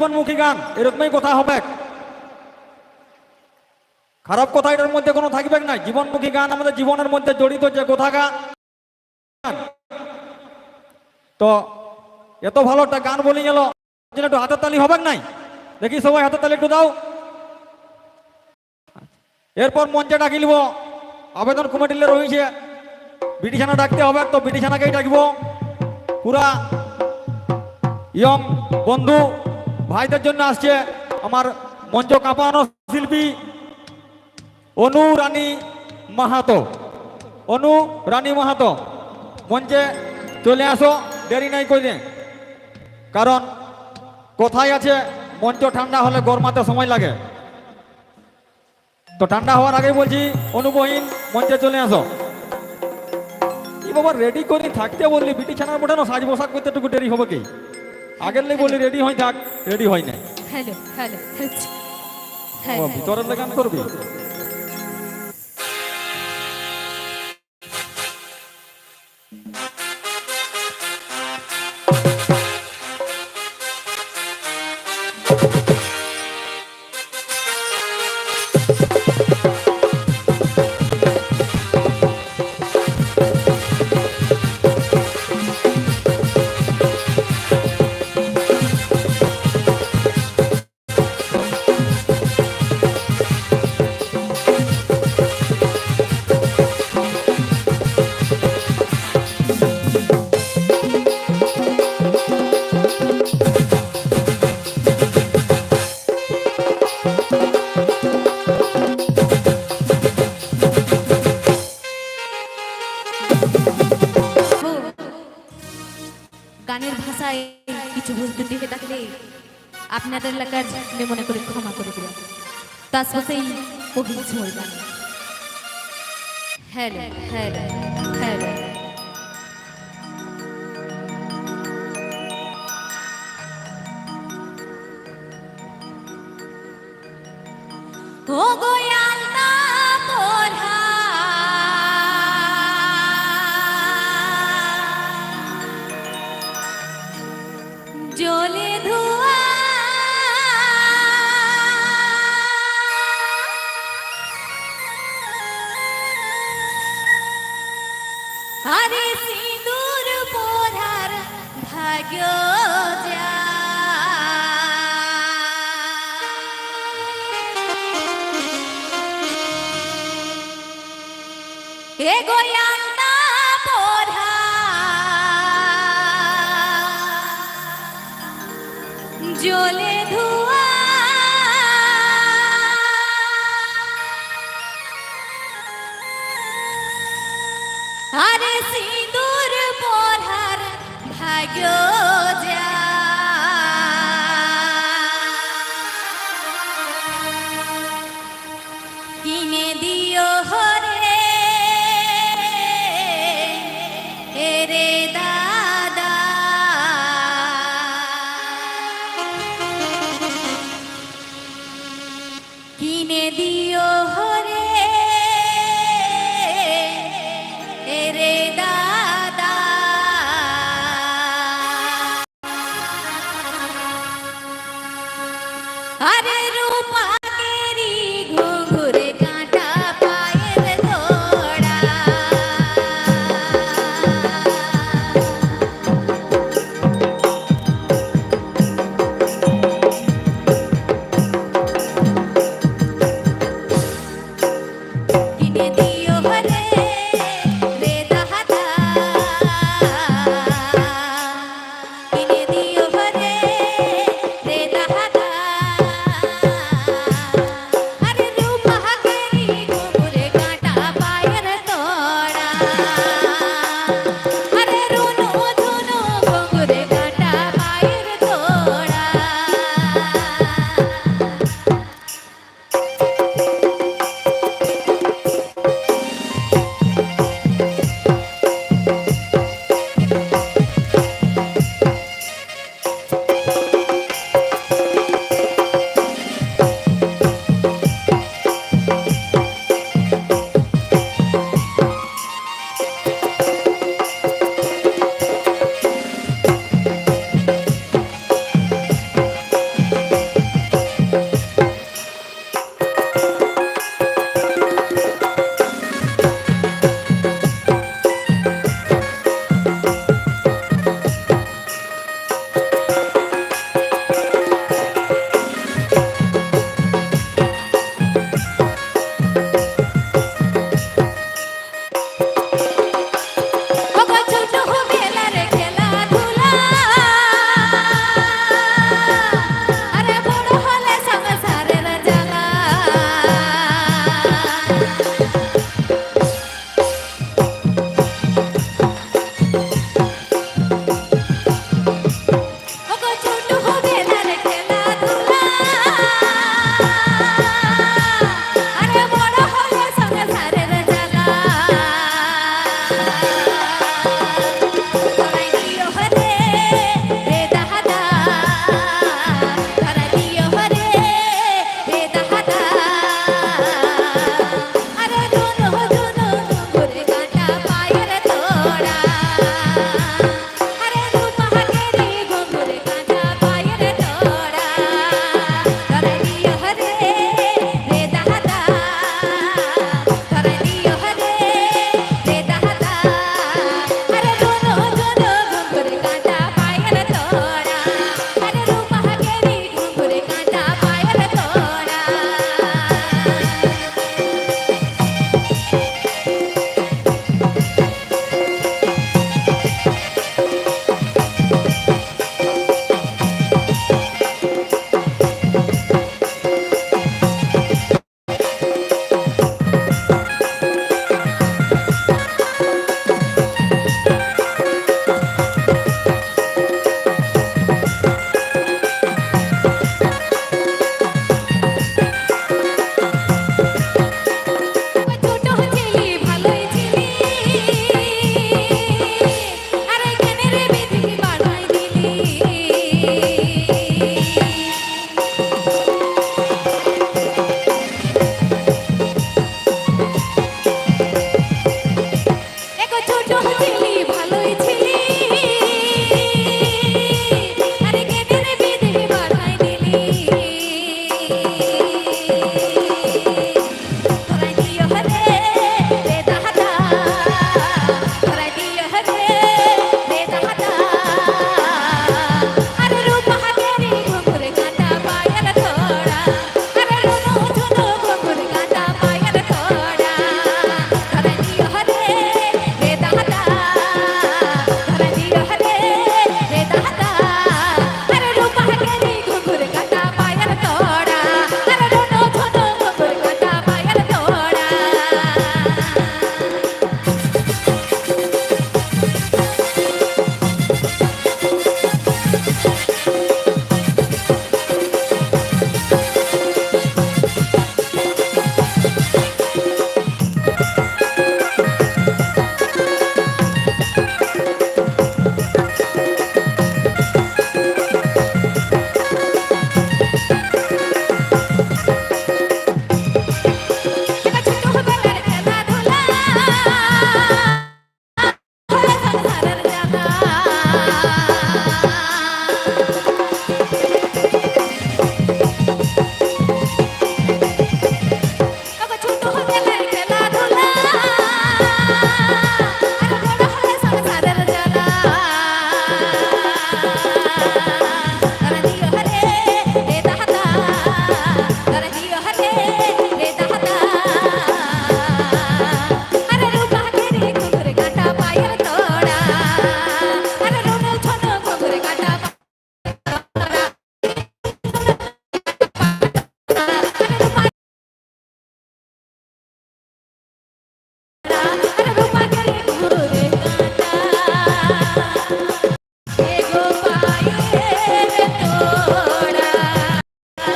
জীবনমুখী গান, এরকমই কথা হবে। খারাপ কথা এটার মধ্যে কোনো থাকবে না? জীবনমুখী গান আমাদের জীবনের মধ্যে জড়িত যে কথা গান তো এত ভালো একটা গান বলে গেল একটু হাতের তালি হবে নাই? দেখি সবাই হাতের তালি একটু দাও। এরপর মঞ্চে ডাকিলব, আবেদন কমিটিলে রয়েছে। বিটিছানা ডাকতে হবে, তো বিটিছানাকেই ডাকবো। পুরা ইয়ং বন্ধু ভাইদের জন্য আসছে আমার মঞ্চ কাঁপানো শিল্পী অনু রানী মাহাতো। অনু রানী মাহাতো, মঞ্চে চলে আসো, দেরি নাই করে কারণ কোথায় আছে মঞ্চ ঠান্ডা হলে গরমাতে সময় লাগে। তো ঠান্ডা হওয়ার আগে বলছি অনুবহীন মঞ্চে চলে আসো। বাবা রেডি করে, থাকতে বললি, বিটি ছানার মোটানো সাজ পোশাক করতে একটু দেরি হবে কি? আগের লেগে বলে রেডি হয় থাক রেডি হয় নাই। হ্যালো হ্যালো হ্যাঁ ও, ভিতরের লাগান করবি। গানের ভাষায় কিছু ভুল ত্রুটি হয়ে থাকলে আপনাদের এলাকার মনে করে ক্ষমা করে দিলাম তার সাথেই অভিযোগ গান হ্যালো হ্যালো হ্যালো। জলে ধোয়া। আরে সিঁদুর পরার ভাগ্য জলে ধোয়া